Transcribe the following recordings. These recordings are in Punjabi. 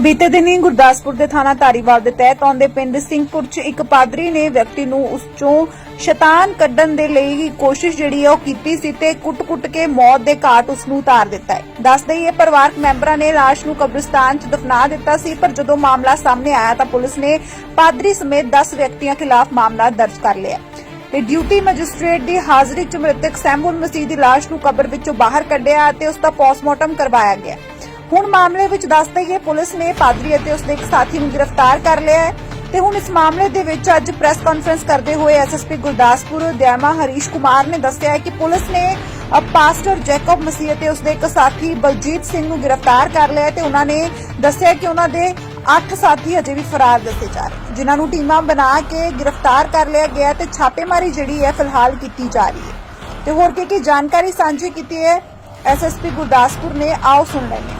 ਬੀਤੇ ਦਿਨੀ ਗੁਰਦਾਸਪੁਰ ਦੇ ਥਾਣਾ ਧਾਰੀਵਾਲ ਦੇ ਤਹਿਤ ਆਉਂਦੇ ਪਿੰਡ ਸਿੰਘਪੁਰ 'ਚ ਇੱਕ ਪਾਦਰੀ ਨੇ ਵਿਅਕਤੀ ਨੂੰ ਉਸ 'ਚੋਂ ਸ਼ੈਤਾਨ ਕੱਢਣ ਦੇ ਲਈ ਕੋਸ਼ਿਸ਼ ਜਿਹੜੀ ਹੈ ਉਹ ਕੀਤੀ ਸੀ ਤੇ ਕੁੱਟ-ਕੁੱਟ ਕੇ ਮੌਤ ਦੇ ਘਾਟ ਉਸ ਨੂੰ ਉਤਾਰ ਦਿੱਤਾ ਹੈ। ਦੱਸ ਦੇਈਏ, ਪਰਿਵਾਰਕ ਮੈਂਬਰਾਂ ਨੇ ਲਾਸ਼ ਨੂੰ ਕਬਰਿਸਤਾਨ 'ਚ ਦਫਨਾ ਦਿੱਤਾ ਸੀ, ਪਰ ਜਦੋਂ ਮਾਮਲਾ ਸਾਹਮਣੇ ਆਇਆ ਤਾਂ ਪੁਲਿਸ ਨੇ ਪਾਦਰੀ ਸਮੇਤ 10 ਵਿਅਕਤੀਆਂ ਖਿਲਾਫ ਮਾਮਲਾ ਦਰਜ ਕਰ ਲਿਆ ਤੇ ਡਿਊਟੀ ਮੈਜਿਸਟ੍ਰੇਟ ਦੀ ਹਾਜ਼ਰੀ 'ਚ ਮ੍ਰਿਤਕ ਸੈਮੂਅਲ ਮਸੀਹ ਦੀ ਲਾਸ਼ ਨੂੰ ਕਬਰ ਵਿੱਚੋਂ ਬਾਹਰ ਕੱਢਿਆ ਅਤੇ ਉਸ ਦਾ ਪੋਸਟਮਾਰਟਮ ਕਰਵਾਇਆ ਗਿਆ ਹੁਣ ਮਾਮਲੇ ਵਿੱਚ ਦੱਸ ਦਈਏ, ਪੁਲਿਸ ਨੇ ਪਾਦਰੀ ਅਤੇ ਉਸਦੇ ਇੱਕ ਸਾਥੀ ਨੂੰ ਗ੍ਰਿਫਤਾਰ ਕਰ ਲਿਆ ਹੈ ਤੇ ਹੁਣ ਇਸ ਮਾਮਲੇ ਦੇ ਵਿੱਚ ਅੱਜ ਪ੍ਰੈਸ ਕਾਨਫਰੰਸ ਕਰਦੇ ਹੋਏ ਐਸਐਸਪੀ ਗੁਰਦਾਸਪੁਰ ਦਿਆਮਾ ਹਰੀਸ਼ ਕੁਮਾਰ ਨੇ ਦੱਸਿਆ ਕਿ ਪੁਲਿਸ ਨੇ ਪਾਸਟਰ ਜੈਕਬ ਮਸੀਹ ਅਤੇ ਉਸਦੇ ਇੱਕ ਸਾਥੀ ਬਲਜੀਤ ਸਿੰਘ ਨੂੰ ਗ੍ਰਿਫਤਾਰ ਕਰ ਲਿਆ ਤੇ ਉਹਨਾਂ ਨੇ ਦੱਸਿਆ ਕਿ ਉਹਨਾਂ ਦੇ 8 ਸਾਥੀ ਅਜੇ ਵੀ ਫਰਾਰ ਦੱਸੇ ਜਾ ਰਹੇ ਜਿਨ੍ਹਾਂ ਨੂੰ ਟੀਮਾਂ ਬਣਾ ਕੇ ਗ੍ਰਿਫਤਾਰ ਕਰ ਲਿਆ ਗਿਆ ਤੇ ਛਾਪੇਮਾਰੀ ਜਿਹੜੀ ਹੈ ਫਿਲਹਾਲ ਕੀਤੀ ਜਾ ਰਹੀ ਹੈ। ਤੇ ਹੋਰ ਕੀ ਕੀ ਜਾਣਕਾਰੀ ਸਾਂਝੀ ਕੀਤੀ ਹੈ ਐਸਐਸਪੀ ਗੁਰਦਾਸਪੁਰ ਨੇ, ਆਓ ਸੁਣ ਲੈਣੇ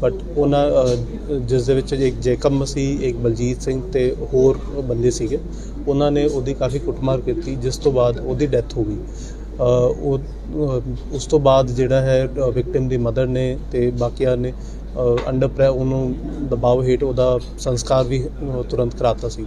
ਬਟ ਉਹਨਾਂ ਜਿਸ ਦੇ ਵਿੱਚ ਇੱਕ ਜੇਕਬ ਮਸੀਹ ਇੱਕ ਬਲਜੀਤ ਸਿੰਘ ਤੇ ਹੋਰ ਬੰਦੇ ਸੀਗੇ, ਉਹਨਾਂ ਨੇ ਉਹਦੀ ਕਾਫੀ ਕੁੱਟਮਾਰ ਕੀਤੀ, ਜਿਸ ਤੋਂ ਬਾਅਦ ਉਹਦੀ ਡੈਥ ਹੋ ਗਈ। ਉਹ ਉਸ ਤੋਂ ਬਾਅਦ ਜਿਹੜਾ ਹੈ ਵਿਕਟਿਮ ਦੀ ਮਦਰ ਨੇ ਤੇ ਬਾਕੀਆਂ ਨੇ ਅੰਡਰ ਪ੍ਰੈ ਉਹਨੂੰ ਦਬਾਅ ਹੇਠ ਉਹਦਾ ਸੰਸਕਾਰ ਵੀ ਤੁਰੰਤ ਕਰਾਤਾ ਸੀ।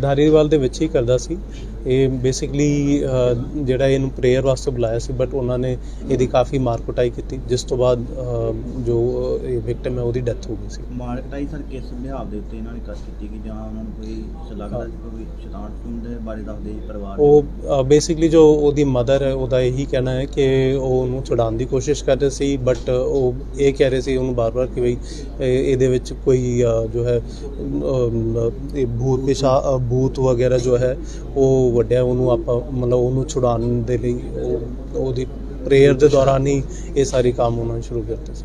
ਧਾਰੀਵਾਲ ਦੇ ਵਿੱਚ ਹੀ ਕਰਦਾ ਸੀ। ਇਹ ਬੇਸਿਕਲੀ ਜਿਹੜਾ ਇਹਨੂੰ ਪ੍ਰੇਅਰ ਵਾਸਤੇ ਬੁਲਾਇਆ ਸੀ ਬਟ ਉਹਨਾਂ ਨੇ ਇਹਦੀ ਕਾਫੀ ਮਾਰ ਕੁਟਾਈ ਕੀਤੀ ਜਿਸ ਤੋਂ ਬਾਅਦ ਜੋ ਇਹ ਵਿਕਟਮ ਹੈ ਉਹਦੀ ਡੈਥ ਹੋ ਗਈ ਸੀ। ਮਾਰਕਟਾਈ ਸਰ ਕਿਸ ਲਿਹਾਜ਼ ਦੇ ਉੱਤੇ ਇਹਨਾਂ ਨੇ ਕਰ ਕੀਤੀ ਕਿ ਜਾਂ ਉਹਨਾਂ ਨੂੰ ਕੋਈ ਲੱਗਦਾ ਸੀ ਕੋਈ ਸ਼ੈਤਾਨ ਸ਼ੁਤਨ ਦੇ ਬਾਰੇ ਦੱਸਦੇ ਪਰਿਵਾਰ? ਉਹ ਬੇਸਿਕਲੀ ਜੋ ਉਹਦੀ ਮਦਰ ਹੈ ਉਹਦਾ ਇਹੀ ਕਹਿਣਾ ਹੈ ਕਿ ਉਹ ਉਹਨੂੰ ਛੁਡਾਉਣ ਦੀ ਕੋਸ਼ਿਸ਼ ਕਰ ਰਹੇ ਸੀ ਬਟ ਉਹ ਇਹ ਕਹਿ ਰਹੇ ਸੀ ਉਹਨੂੰ ਬਾਰ-ਬਾਰ ਕਿ ਇਹ- ਇਹਦੇ ਵਿੱਚ ਕੋਈ ਜੋ ਹੈ ਇਹ ਭੂਤ ਪਿਸ਼ਾ ਭੂਤ ਵਗੈਰਾ ਜੋ ਹੈ ਉਹ ਵੱਡਿਆ ਉਹਨੂੰ ਆਪਾਂ ਮਤਲਬ ਉਹਨੂੰ ਛੁਡਾਉਣ ਦੇ ਲਈ ਉਹ ਉਹਦੀ ਪ੍ਰੇਅਰ ਦੇ ਦੌਰਾਨ ਹੀ ਇਹ ਸਾਰੇ ਕੰਮ ਉਹਨਾਂ ਨੇ ਸ਼ੁਰੂ ਕੀਤੇ ਸੀ।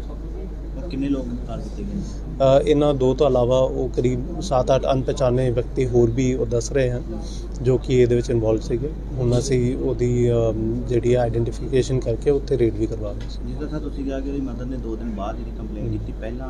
ਕਿੰਨੇ ਲੋਕ ਕਰ ਦਿੱਤੇ ਗਏ ਇਹਨਾਂ ਦੋ ਤੋਂ ਇਲਾਵਾ ਉਹ ਕਰੀਬ 7-8 ਅਣਪਛਾਣੇ ਵਿਅਕਤੀ ਹੋਰ ਵੀ ਉਹ ਦੱਸ ਰਹੇ ਹਨ ਜੋ ਕਿ ਇਹਦੇ ਵਿੱਚ ਇਨਵੋਲਵ ਸੀਗੇ। ਹੁਣ ਅਸੀਂ ਉਹਦੀ ਜਿਹੜੀ ਆਈਡੈਂਟੀਫਿਕੇਸ਼ਨ ਕਰਕੇ ਉੱਥੇ ਰੇਡ ਵੀ ਕਰਵਾ ਰਹੇ ਸੀ। ਜਿਸ ਤਰ੍ਹਾਂ ਤੁਸੀਂ ਕਿਹਾ ਕਿ ਉਹਦੀ ਮਦਰ ਨੇ 2 ਦਿਨ ਬਾਅਦ ਜਿਹੜੀ ਕੰਪਲੇਂਟ ਕੀਤੀ ਪਹਿਲਾਂ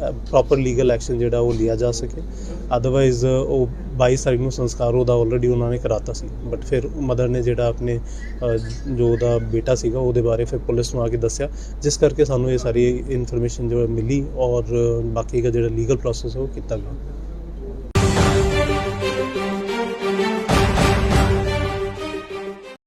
ਪ੍ਰੋਪਰ ਲੀਗਲ ਐਕਸ਼ਨ ਜਿਹੜਾ ਉਹ ਲਿਆ ਜਾ ਸਕੇ। ਅਦਰਵਾਈਜ਼ ਉਹ 22 ਤਾਰੀਖ ਨੂੰ ਸੰਸਕਾਰ ਉਹਦਾ ਆਲਰੇਡੀ ਉਹਨਾਂ ਨੇ ਕਰਾਤਾ ਸੀ। ਬਟ ਫਿਰ ਮਦਰ ਨੇ ਜਿਹੜਾ ਆਪਣੇ ਜੋ ਉਹਦਾ ਬੇਟਾ ਸੀਗਾ, ਉਹਦੇ ਬਾਰੇ ਫਿਰ ਪੁਲਿਸ ਨੂੰ ਆ ਕੇ ਦੱਸਿਆ। ਜਿਸ ਕਰਕੇ ਸਾਨੂੰ ਇਹ ਸਾਰੀ ਇਨਫੋਰਮੇਸ਼ਨ ਜੋ ਮਿਲੀ ਔਰ ਬਾਕੀ ਦਾ ਜਿਹੜਾ ਲੀਗਲ ਪ੍ਰੋਸੈਸ ਹੈ, ਉਹ ਕੀਤਾ ਗਿਆ।